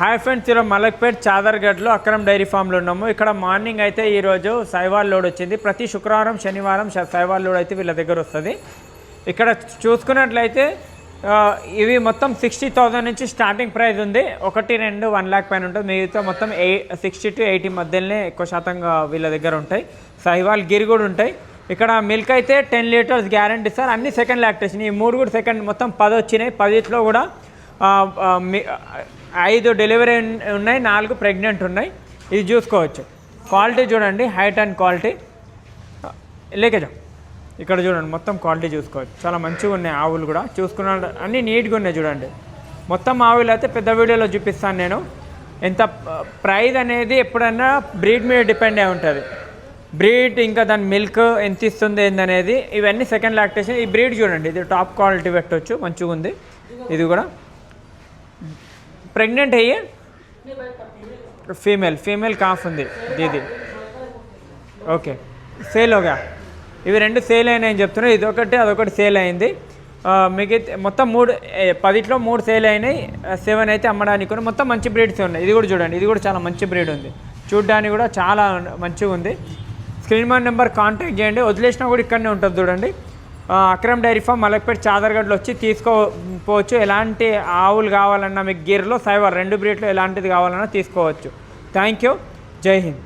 Hi friends ఈరోజు Malakpet చాదర్గఢ్లో Akram dairy ఫామ్లో ఉన్నాము. ఇక్కడ మార్నింగ్ అయితే ఈరోజు సైవాల్ లోడ్ వచ్చింది. ప్రతి శుక్రవారం శనివారం సైవాల్ లోడ్ అయితే వీళ్ళ దగ్గర వస్తుంది. ఇక్కడ చూసుకున్నట్లయితే ఇవి మొత్తం సిక్స్టీ థౌజండ్ నుంచి స్టార్టింగ్ ప్రైస్ ఉంది. ఒకటి రెండు వన్ ల్యాక్ పైన ఉంటుంది. మిగతా మొత్తం ఎయి సిక్స్టీ టు ఎయిటీ మధ్యలోనే ఎక్కువ శాతంగా వీళ్ళ దగ్గర ఉంటాయి. సైవాల్ గిరి కూడా ఉంటాయి. ఇక్కడ మిల్క్ అయితే టెన్ లీటర్స్ గ్యారంటీ సార్. అన్ని సెకండ్ లాక్టేషన్. ఈ మూడు కూడా సెకండ్ మొత్తం పది వచ్చినాయి. పదిట్లో కూడా ఐదు డెలివరీ ఉన్నాయి నాలుగు ప్రెగ్నెంట్ ఉన్నాయి. ఇది చూసుకోవచ్చు. క్వాలిటీ చూడండి హైట్ అండ్ క్వాలిటీ. లేకేజా? ఇక్కడ చూడండి మొత్తం క్వాలిటీ చూసుకోవచ్చు. చాలా మంచిగా ఉన్నాయి ఆవులు కూడా. చూసుకున్న అన్నీ నీట్గా ఉన్నాయి చూడండి. మొత్తం ఆవులు అయితే పెద్ద వీడియోలో చూపిస్తాను నేను. ఎంత ప్రైజ్ అనేది ఎప్పుడైనా బ్రీడ్ మీద డిపెండ్ అయి ఉంటుంది. బ్రీడ్ ఇంకా దాని మిల్క్ ఎంత ఇస్తుంది ఏందనేది ఇవన్నీ సెకండ్ లాక్టేషన్. ఈ బ్రీడ్ చూడండి ఇది టాప్ క్వాలిటీ పెట్టవచ్చు మంచిగా ఉంది ఇది కూడా. ప్రెగ్నెంట్ అయ్యి? ఫీమేల్ ఫీమేల్ కాఫ్ ఉంది దీది. ఓకే సేల్ ఒక ఇవి రెండు సేల్ అయినాయని చెప్తున్నారు ఇది ఒకటి అదొకటి సేల్ అయింది. మిగతా మొత్తం మూడు పదిట్లో మూడు సేల్ అయినాయి సెవెన్ అయితే అమ్మడానికి కూడా మొత్తం మంచి బ్రీడ్స్ ఉన్నాయి. ఇది కూడా చూడండి ఇది కూడా చాలా మంచి బ్రీడ్ ఉంది. చూడ్డానికి కూడా చాలా మంచిగా ఉంది. స్క్రీన్ మన నెంబర్ కాంటాక్ట్ చేయండి. వదిలేసినా కూడా ఇక్కడనే ఉంటుంది చూడండి. అక్రమ్ డైరీ ఫామ్ మలక్పేట చాదర్గడ్లు వచ్చి తీసుకోపోవచ్చు. ఎలాంటి ఆవులు కావాలన్నా మీకు గిర్లో సైవర్ రెండు బ్రీడ్లు ఎలాంటిది కావాలన్నా తీసుకోవచ్చు. థ్యాంక్ యూ జై హింద్.